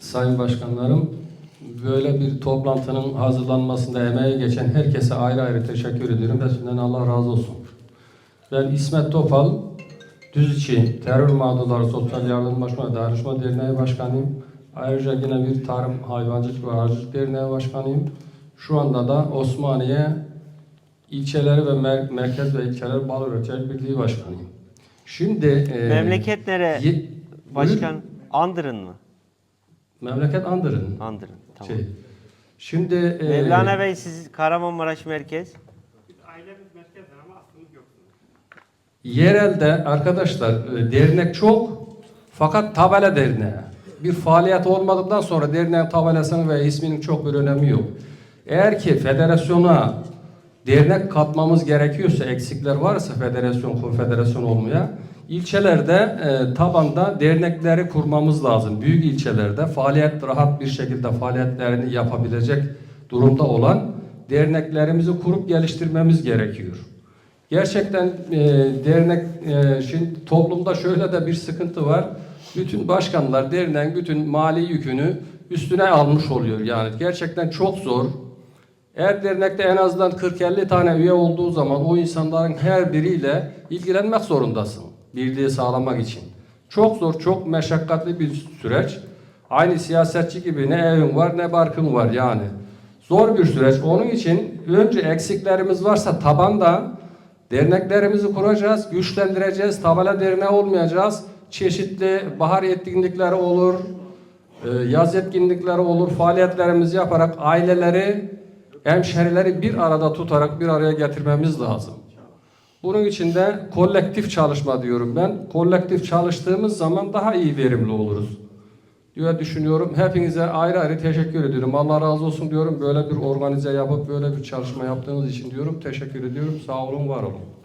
Sayın Başkanlarım, böyle bir toplantının hazırlanmasında emeği geçen herkese ayrı ayrı teşekkür ediyorum. Hepsinden Allah razı olsun. Ben İsmet Topal, Düziçi Terör Mağdurları Sosyal Yardımlaşma Dayanışma Derneği Başkanıyım. Ayrıca yine bir Tarım Hayvancılık ve Arıcılık Derneği Başkanıyım. Şu anda da Osmaniye İlçeleri ve mer- Merkez ve İlçeler Bal Üreticiler Birliği Başkanıyım. Şimdi e, Memleket nere? Başkan Andırın mı? Memleket Andırın. Andırın. Tamam. Şey. Şimdi e, Mevlana Bey siz Kahramanmaraş merkez. Ailemiz merkezden ama aslımız yok. yerelde arkadaşlar e, dernek çok fakat tabela derneği. Bir faaliyet olmadıktan sonra derneğin tabelasının ve isminin çok bir önemi yok. Eğer ki federasyona dernek katmamız gerekiyorsa, eksikler varsa federasyon, konfederasyon olmaya, ilçelerde e, tabanda dernekleri kurmamız lazım. Büyük ilçelerde faaliyet rahat bir şekilde faaliyetlerini yapabilecek durumda olan derneklerimizi kurup geliştirmemiz gerekiyor. Gerçekten e, dernek e, şimdi toplumda şöyle de bir sıkıntı var. Bütün başkanlar derneğin bütün mali yükünü üstüne almış oluyor yani. Gerçekten çok zor. Eğer dernekte en azından 40-50 tane üye olduğu zaman o insanların her biriyle ilgilenmek zorundasın. Birliği sağlamak için. Çok zor, çok meşakkatli bir süreç. Aynı siyasetçi gibi ne evin var ne barkın var yani. Zor bir süreç. Onun için önce eksiklerimiz varsa tabanda derneklerimizi kuracağız, güçlendireceğiz. Tabela derneği olmayacağız. Çeşitli bahar etkinlikleri olur, e, yaz etkinlikleri olur. Faaliyetlerimizi yaparak aileleri, hemşerileri bir arada tutarak bir araya getirmemiz lazım. Bunun için de kolektif çalışma diyorum ben. Kolektif çalıştığımız zaman daha iyi verimli oluruz diye düşünüyorum. Hepinize ayrı ayrı teşekkür ediyorum. Allah razı olsun diyorum. Böyle bir organize yapıp böyle bir çalışma yaptığınız için diyorum. Teşekkür ediyorum. Sağ olun, var olun.